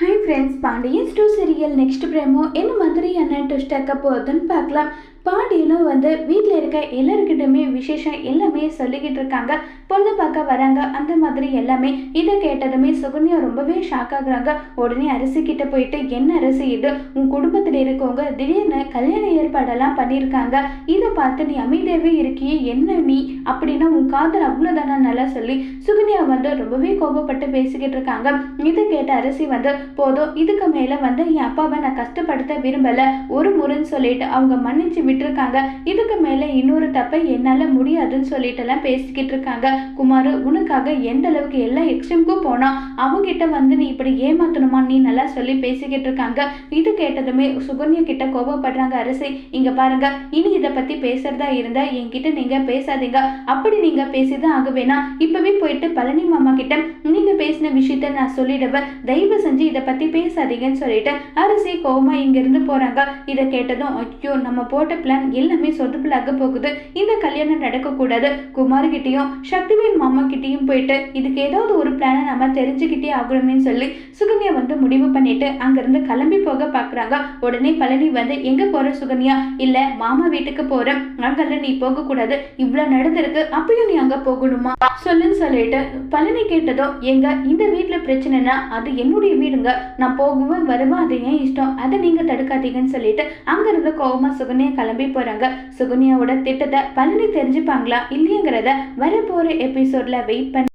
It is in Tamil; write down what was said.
Hi friends Pandian stores serial next promo. என்ன மாதிரியான ட்விஸ்ட் ஆக்க போகுதுன்னு பார்க்கலாம். பாண்டியனும் வந்து வீட்டில் இருக்க எல்லாருக்கிட்டுமே விசேஷம் எல்லாமே சொல்லிக்கிட்டு இருக்காங்க. பொண்ணு பார்க்க வராங்க. அந்த மாதிரி எல்லாமே இதை கேட்டதுமே சுகன்யா ரொம்பவே ஷாக் ஆகுறாங்க. உடனே அரிசி கிட்ட போயிட்டு என்ன அரிசி இது? உன் குடும்பத்தில் இருக்கவங்க திடீர்னு கல்யாண ஏற்பாடெல்லாம் பண்ணியிருக்காங்க. இதை பார்த்து நீ அமைதியாகவே இருக்கியே என்ன நீ? அப்படின்னா உன் காதல் அவ்வளோதானா நல்லா சொல்லி சுகன்யா வந்து ரொம்பவே கோபப்பட்டு பேசிக்கிட்டு இருக்காங்க. இதை கேட்ட அரிசி வந்து போதும் இதுக்கு மேலே வந்து என் அப்பாவை நான் கஷ்டப்படுத்த விரும்பலை. ஒரு முறைன்னு சொல்லிட்டு அவங்க மன்னிச்சு விட்டு இருக்காங்க இதுக்கு மேலே இன்னொரு தப்பை என்னால் முடியாதுன்னு சொல்லிட்டு எல்லாம் பேசிக்கிட்டு இருக்காங்க குமார் உனக்காக எந்த அளவுக்கு எல்லா எக்ஸ்ட்ரீமுக்கும் போனா அவங்கிட்ட வந்து நீ இப்படி ஏமாத்தணுமா நீ நல்லா சொல்லி பேசிக்கிட்டு இருக்காங்க இது கேட்டதுமே சுகன்யா கிட்ட கோபப்படுறாங்க அரசி. இங்க பாருங்க இனி இதை பத்தி பேசுறதா இருந்தா என்கிட்ட நீங்க பேசாதீங்க. அப்படி நீங்க பேசிதான் ஆக வேணாம் இப்பவே போயிட்டு பழனி மாமா கிட்ட நீங்க பேசின விஷயத்த நான் சொல்லிடுவேன். தயவு செஞ்சு இதை பத்தி பேசாதீங்கன்னு சொல்லிட்டு அரசி கோபமா இங்க இருந்து போறாங்க. இதை கேட்டதும் ஐயோ நம்ம போட்ட பிளான் எல்லாமே சொதுப்பிலாக போகுது. இந்த கல்யாணம் நடக்கக்கூடாது. குமார்கிட்டையும் சக்திவேல் மாமா கிட்டேயும் போயிட்டு இதுக்கு ஏதாவது ஒரு பிளானை நம்ம தெரிஞ்சுக்கிட்டே ஆகணும்னு சொல்லி சுகன்யா வந்து முடிவு பண்ணிட்டு அங்கிருந்து கிளம்பி போக பாக்குறாங்க. உடனே பழனி வந்து எங்க போற சுகன்யா? இல்ல மாமா வீட்டுக்கு போகிறேன் அங்கெல்லாம் நீ போகக்கூடாது. இவ்வளோ நடந்திருக்கு. அப்பயும் நீ அங்க போகணுமா? சொல்லுன்னு சொல்லிட்டு பழனி கேட்டதும் எங்க இந்த வீட்டில் பிரச்சனைனா அது என்னுடைய வீடுங்க. நான் போகுவேன் வருவேன் அது ஏன் இஷ்டம்? அதை நீங்க தடுக்காதீங்கன்னு சொல்லிட்டு அங்க இருந்து சுகன்யா கிளம்பி போறாங்க. சுகன்யாவோட திட்டத்தை பழனி தெரிஞ்சுப்பாங்களா இல்லையங்கிறத வரப்போற எபிசோட்ல வெயிட் பண்ணி